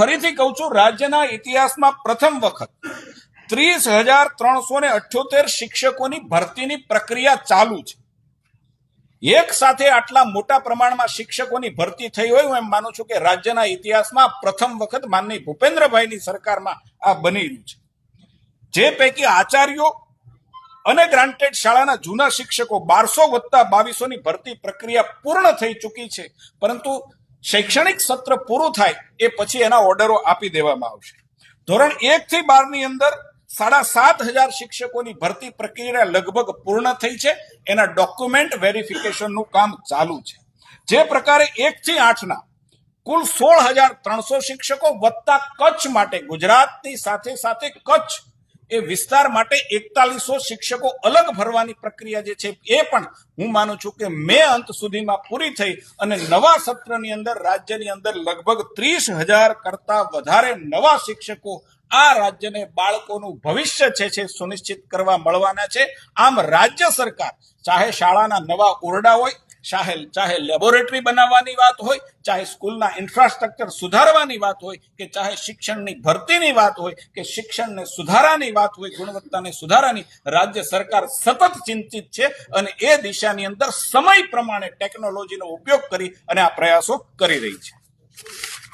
ફરીથી કહું છું, રાજ્યના ઇતિહાસમાં પ્રથમ વખત ત્રીસ હજાર ત્રણસો ને અઠ્યોતેર શિક્ષકોની ભરતીની પ્રક્રિયા ચાલુ છે. એક સાથે આટલા મોટા પ્રમાણમાં શિક્ષકોની ભરતી થઈ હોય હું એમ માનું છું કે રાજ્યના ઇતિહાસમાં પ્રથમ વખત માનની ભૂપેન્દ્રભાઈની સરકારમાં આ બની રહ્યું છે. જે પૈકી આચાર્યો અને ગ્રાન્ટેડ શાળાના જૂના શિક્ષકો બારસો વત્તા બાવીસોની ભરતી પ્રક્રિયા પૂર્ણ થઈ ચૂકી છે, પરંતુ શૈક્ષણિક સત્ર પૂરું થાય એ પછી એના ઓર્ડરો આપી દેવામાં આવશે. ધોરણ એક થી બારની અંદર સાડા સાત હજાર શિક્ષકોની ભરતી પ્રક્રિયા લગભગ પૂર્ણ થઈ છે. એના ડોક્યુમેન્ટ વેરિફિકેશનનું કામ ચાલુ છે. જે પ્રકારે એક થી આઠના કુલ સોળ હજાર ત્રણસો શિક્ષકો વત્તા કચ્છ માટે ગુજરાતની સાથે સાથે કચ્છ એ વિસ્તાર માટે એકતાલીસો શિક્ષકો અલગ ભરવાની પ્રક્રિયા જે છે, એ પણ હું માનું છું કે મે અંત સુધીમાં પૂરી થઈ અને નવા સત્રની અંદર, રાજ્યની અંદર લગભગ ત્રીસ હજાર કરતા વધારે નવા શિક્ષકો આ રાજ્યને બાળકોનું ભવિષ્ય છે છે, સુનિશ્ચિત કરવા મળવાના છે. આમ રાજ્ય સરકાર, ચાહે શાળાના નવા ઓરડા હોય ચાહે ચાહે લેબોરેટરી બનાવવાની વાત હોય, ચાહે સ્કૂલના ઇન્ફ્રાસ્ટ્રક્ચર સુધારવાની વાત હોય, કે ચાહે શિક્ષણની ભરતીની વાત હોય, કે શિક્ષણને સુધારાની વાત હોય, ગુણવત્તાને સુધારાની, રાજ્ય સરકાર સતત ચિંતિત છે અને એ દિશાની અંદર સમય પ્રમાણે ટેકનોલોજીનો ઉપયોગ કરી અને આ પ્રયાસો કરી રહી છે.